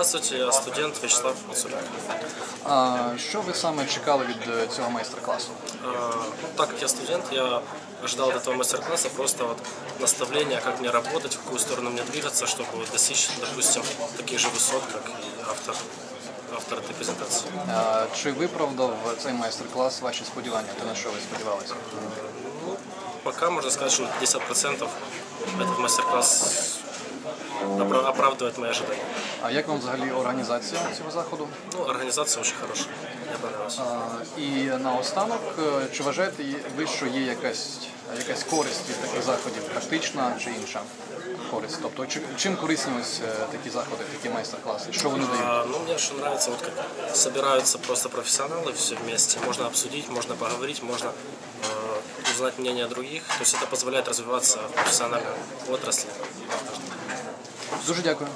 Здравствуйте, я студент Вячеслав Мацурик. А що ви саме чекали від е, цього майстер-класу? Э, ну, Так как я студент, я ожидал от этого мастер-класса просто вот наставления, как мне работать, в какую сторону мне двигаться, чтобы достичь, допустим, таких же высот, как и автор, автор этой презентации. А, Чи виправдав цей майстер-клас ваші сподівання? Те, на що ви сподівалися? Ну, пока можно сказать, что 50% этот мастер-класс опра- оправдывает мои ожидания. А як вам взагалі організація цього заходу? Ну, организация очень хорошая, мне понравилось. А, І наостанок, е, чи вважаєте ви, що є якась, якась користь від таких заходів, практична чи інша користь? Тобто, чи- чим корисні ось е, такі заходи, такі майстер-класи? Що вони дають? А, ну, мне что нравится, вот как собираются просто профессионалы все вместе. Можно обсудить, можно поговорить, можно э, узнать мнение других. То есть это позволяет развиваться в профессиональной отрасли. Дуже дякую.